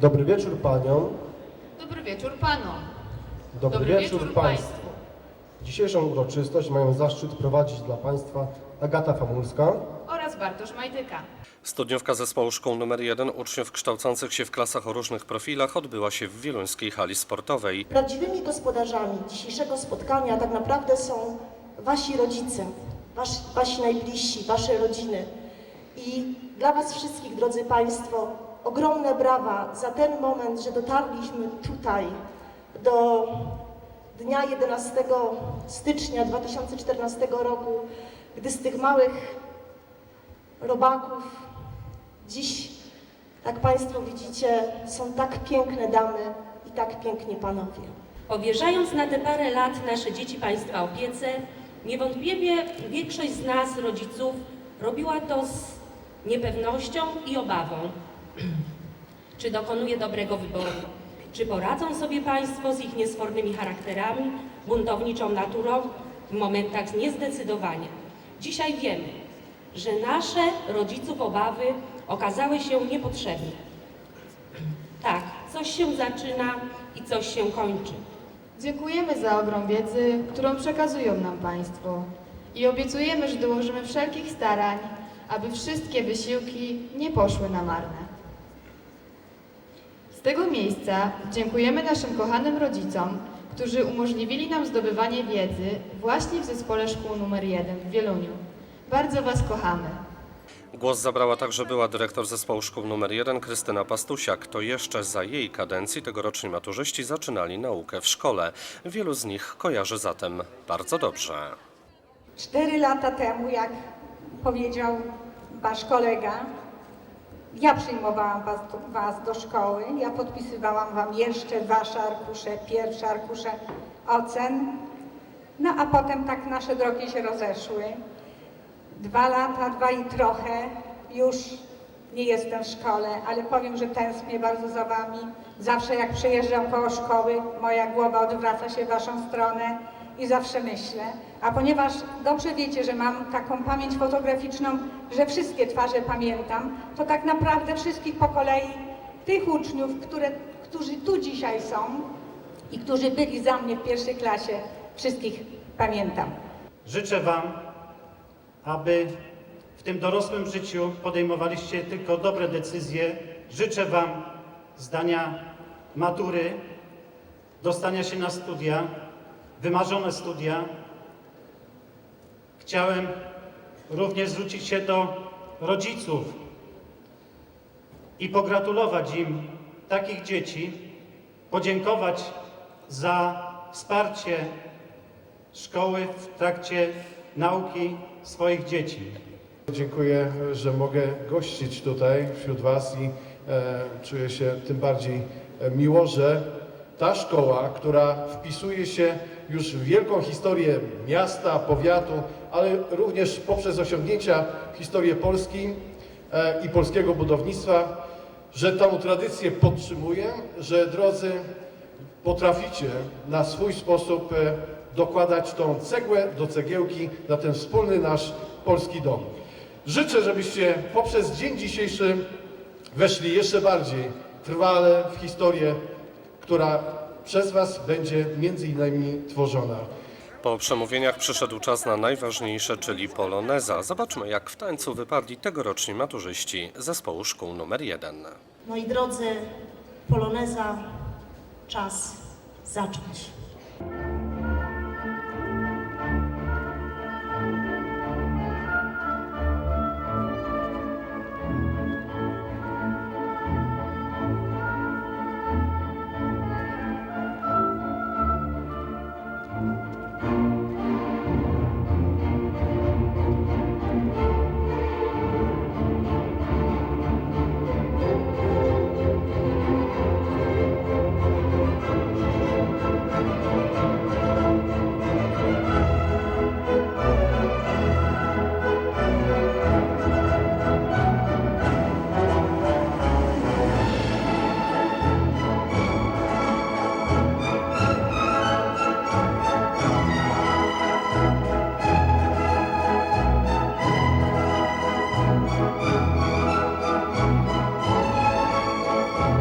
Dobry wieczór paniom, Dobry wieczór panom. dobry, wieczór, państwu. Dzisiejszą uroczystość mają zaszczyt prowadzić dla państwa Agata Famulska, Oraz Bartosz Majtyka. Studniówka zespołu szkół nr 1 uczniów kształcących się w klasach o różnych profilach odbyła się w wieluńskiej hali sportowej. Prawdziwymi gospodarzami dzisiejszego spotkania tak naprawdę są wasi rodzice, was, wasi najbliżsi, wasze rodziny. I dla was wszystkich, drodzy Państwo, ogromne brawa za ten moment, że dotarliśmy tutaj do dnia 11 stycznia 2014 roku, gdy z tych małych robaków dziś, jak Państwo widzicie, są tak piękne damy i tak piękni panowie. Powierzając na te parę lat nasze dzieci Państwa opiece, niewątpliwie większość z nas, rodziców, robiła to z niepewnością i obawą. Czy dokonuje dobrego wyboru? Czy poradzą sobie Państwo z ich niesfornymi charakterami, buntowniczą naturą w momentach niezdecydowania? Dzisiaj wiemy, że nasze rodziców obawy okazały się niepotrzebne. Tak, coś się zaczyna i coś się kończy. Dziękujemy za ogrom wiedzy, którą przekazują nam Państwo i obiecujemy, że dołożymy wszelkich starań, aby wszystkie wysiłki nie poszły na marne. Z tego miejsca dziękujemy naszym kochanym rodzicom, którzy umożliwili nam zdobywanie wiedzy właśnie w Zespole Szkół nr 1 w Wieluniu. Bardzo Was kochamy. Głos zabrała także była dyrektor zespołu szkół nr 1 Krystyna Pastusiak. To jeszcze za jej kadencji tegoroczni maturzyści zaczynali naukę w szkole. Wielu z nich kojarzy zatem bardzo dobrze. Cztery lata temu, jak powiedział wasz kolega, ja przyjmowałam was do, was do szkoły, ja podpisywałam wam jeszcze wasze arkusze, pierwsze arkusze ocen, no a potem tak nasze drogi się rozeszły. Dwa lata, dwa i trochę, już nie jestem w szkole, ale powiem, że tęsknię bardzo za wami. Zawsze jak przejeżdżam koło szkoły, moja głowa odwraca się w waszą stronę i zawsze myślę. A ponieważ dobrze wiecie, że mam taką pamięć fotograficzną, że wszystkie twarze pamiętam, to tak naprawdę wszystkich po kolei tych uczniów, które, którzy tu dzisiaj są i którzy byli za mnie w pierwszej klasie, wszystkich pamiętam. Życzę Wam, aby w tym dorosłym życiu podejmowaliście tylko dobre decyzje. Życzę Wam zdania matury, dostania się na studia, wymarzone studia. Chciałem również zwrócić się do rodziców i pogratulować im takich dzieci, podziękować za wsparcie szkoły w trakcie nauki swoich dzieci. Dziękuję, że mogę gościć tutaj wśród Was i e, czuję się tym bardziej e, miło, że ta szkoła, która wpisuje się już w wielką historię miasta, powiatu, ale również poprzez osiągnięcia historię Polski e, i polskiego budownictwa, że tą tradycję podtrzymuje, że drodzy potraficie na swój sposób e, dokładać tą cegłę do cegiełki na ten wspólny nasz polski dom. Życzę, żebyście poprzez dzień dzisiejszy weszli jeszcze bardziej trwale w historię, która przez Was będzie między innymi tworzona. Po przemówieniach przyszedł czas na najważniejsze, czyli poloneza. Zobaczmy, jak w tańcu wypadli tegoroczni maturzyści zespołu szkół nr 1. No i drodzy, poloneza, czas zacząć.